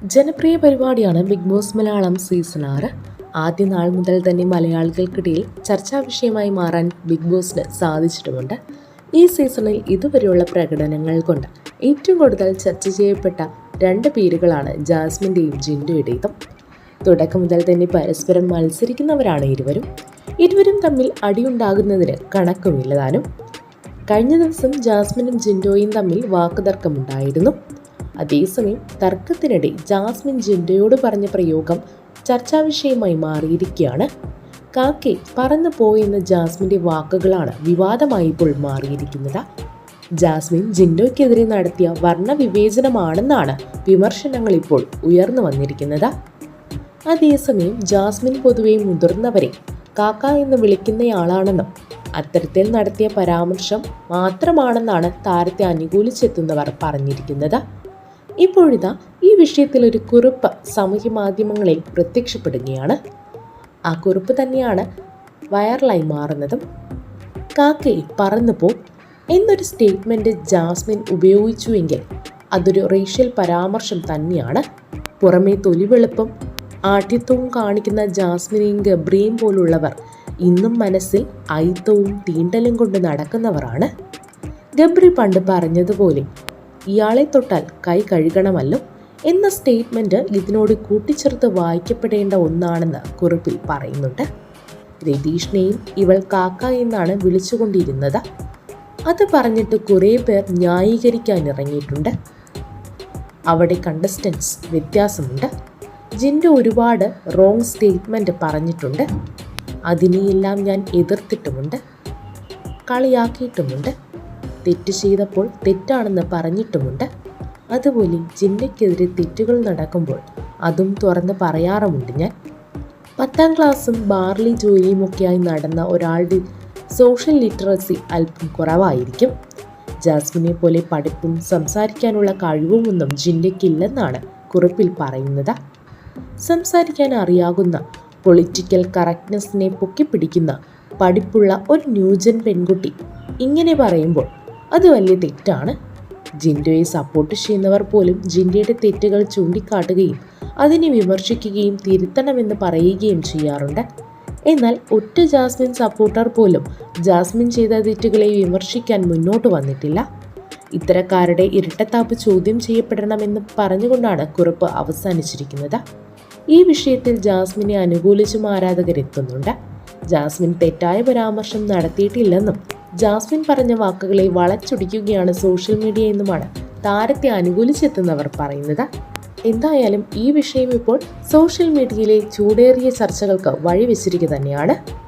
ജനപ്രിയ പരിപാടിയാണ് big boss Malayalam season ആറ്. ആദ്യ നാൾ മുതൽ തന്നെ മലയാളികൾക്കിടയിൽ ചർച്ചാ വിഷയമായി മാറാൻ ബിഗ് ബോസിന് സാധിച്ചിട്ടുമുണ്ട്. ഈ സീസണിൽ ഇതുവരെയുള്ള പ്രകടനങ്ങൾ കൊണ്ട് ഏറ്റവും കൂടുതൽ ചർച്ച ചെയ്യപ്പെട്ട രണ്ട് പേരുകളാണ് ജാസ്മിന്റെയും ജിൻഡോയുടേതും തുടക്കം മുതൽ തന്നെ പരസ്പരം മത്സരിക്കുന്നവരാണ് ഇരുവരും. ഇരുവരും തമ്മിൽ അടിയുണ്ടാകുന്നതിന് കണക്കുമില്ലതാനും കഴിഞ്ഞ ദിവസം ജാസ്മിനും ജിൻഡോയും തമ്മിൽ വാക്കുതർക്കമുണ്ടായിരുന്നു. അതേസമയം തർക്കത്തിനിടെ ജാസ്മിൻ ജിൻഡയോട് പറഞ്ഞ പ്രയോഗം ചർച്ചാവിഷയമായി മാറിയിരിക്കുകയാണ്. കാക്കെ പറന്നു പോയെന്ന ജാസ്മിന്റെ വാക്കുകളാണ് വിവാദമായി ഇപ്പോൾ മാറിയിരിക്കുന്നത്. ജാസ്മിൻ ജിൻഡോയ്ക്കെതിരെ നടത്തിയ വർണവിവേചനമാണെന്നാണ് വിമർശനങ്ങൾ ഇപ്പോൾ ഉയർന്നു വന്നിരിക്കുന്നത്. അതേസമയം ജാസ്മിൻ പൊതുവെ മുതിർന്നവരെ കാക്ക എന്ന് വിളിക്കുന്നയാളാണെന്നും അത്തരത്തിൽ നടത്തിയ പരാമർശം മാത്രമാണെന്നാണ് താരത്തെ അനുകൂലിച്ചെത്തുന്നവർ പറഞ്ഞിരിക്കുന്നത്. ഇപ്പോഴിതാ ഈ വിഷയത്തിൽ ഒരു കുറിപ്പ് സാമൂഹ്യ മാധ്യമങ്ങളിൽ പ്രത്യക്ഷപ്പെടുകയാണ്. ആ കുറിപ്പ് തന്നെയാണ് വൈറലായി മാറുന്നതും. കാക്കയെ പറന്നു പോ എന്നൊരു സ്റ്റേറ്റ്മെന്റ് ജാസ്മിൻ ഉപയോഗിച്ചുവെങ്കിൽ അതൊരു റേഷ്യൽ പരാമർശം തന്നെയാണ്. പുറമേ തൊലിവെളുപ്പം ആഠ്യത്വവും കാണിക്കുന്ന ജാസ്മിനെയും ഗബ്രിയും പോലുള്ളവർ ഇന്നും മനസ്സിൽ ഐത്തവും തീണ്ടലും കൊണ്ട് നടക്കുന്നവരാണ്. ഗബ്രി പണ്ട് പറഞ്ഞതുപോലെ ഇയാളെ തൊട്ടാൽ കൈ കഴുകണമല്ലോ എന്ന സ്റ്റേറ്റ്മെന്റ് ഇതിനോട് കൂട്ടിച്ചേർത്ത് വായിക്കപ്പെടേണ്ട ഒന്നാണെന്ന് കുറിപ്പിൽ പറയുന്നുണ്ട്. രതീഷിനെയും ഇവൾ കാക്ക എന്നാണ് വിളിച്ചുകൊണ്ടിരുന്നത്. അത് പറഞ്ഞിട്ട് കുറേ പേർ ന്യായീകരിക്കാൻ ഇറങ്ങിയിട്ടുണ്ട് അവിടെ കണ്ടസ്റ്റൻസ് വ്യത്യാസമുണ്ട്. ജിന്റെ ഒരുപാട് റോങ് സ്റ്റേറ്റ്മെന്റ് പറഞ്ഞിട്ടുണ്ട്. അതിനെയെല്ലാം ഞാൻ എതിർത്തിട്ടുമുണ്ട്. കളിയാക്കിയിട്ടുമുണ്ട്. തെറ്റ് ചെയ്തപ്പോൾ തെറ്റാണെന്ന് പറഞ്ഞിട്ടുമുണ്ട്. അതുപോലെ ജിന്നയ്ക്കെതിരെ തെറ്റുകൾ നടക്കുമ്പോൾ അതും തുറന്ന് പറയാറുമുണ്ട് ഞാൻ. പത്താം ക്ലാസ്സും ബാർലി ജോലിയുമൊക്കെയായി നടന്ന ഒരാളുടെ സോഷ്യൽ ലിറ്ററസി അല്പം കുറവായിരിക്കും. ജാസ്മിനെ പോലെ പഠിപ്പും സംസാരിക്കാനുള്ള കഴിവുമൊന്നും ജിന്നയ്ക്കില്ലെന്നാണ് കുറിപ്പിൽ പറയുന്നത്. സംസാരിക്കാൻ അറിയാകുന്ന പൊളിറ്റിക്കൽ കറക്റ്റ്നെസ്സിനെ പൊക്കിപ്പിടിക്കുന്ന പഠിപ്പുള്ള ഒരു ന്യൂജൻ പെൺകുട്ടി ഇങ്ങനെ പറയുമ്പോൾ അത് വലിയ തെറ്റാണ്. ജിൻഡോയെ സപ്പോർട്ട് ചെയ്യുന്നവർ പോലും ജിൻഡയുടെ തെറ്റുകൾ ചൂണ്ടിക്കാട്ടുകയും അതിനെ വിമർശിക്കുകയും തിരുത്തണമെന്ന് പറയുകയും ചെയ്യാറുണ്ട്. എന്നാൽ ഒറ്റ ജാസ്മിൻ സപ്പോർട്ടർ പോലും ജാസ്മിൻ ചെയ്ത തെറ്റുകളെ വിമർശിക്കാൻ മുന്നോട്ട് വന്നിട്ടില്ല. ഇത്തരക്കാരുടെ ഇരട്ടത്താപ്പ് ചോദ്യം ചെയ്യപ്പെടണമെന്ന് പറഞ്ഞുകൊണ്ടാണ് കുറിപ്പ് അവസാനിച്ചിരിക്കുന്നത്. ഈ വിഷയത്തിൽ ജാസ്മിനെ അനുകൂലിച്ചും ആരാധകരെത്തുന്നുണ്ട് ജാസ്മിൻ തെറ്റായ പരാമർശം നടത്തിയിട്ടില്ലെന്നും ജാസ്മിൻ പറഞ്ഞ വാക്കുകളെ വളച്ചൊടിക്കുകയാണ് സോഷ്യൽ മീഡിയ എന്നുമാണ് താരത്തെ അനുകൂലിച്ചെത്തുന്നവർ പറയുന്നത്. എന്തായാലും ഈ വിഷയം ഇപ്പോൾ സോഷ്യൽ മീഡിയയിലെ ചൂടേറിയ ചർച്ചകൾക്ക് വഴിവെച്ചിരിക്കുക തന്നെയാണ്.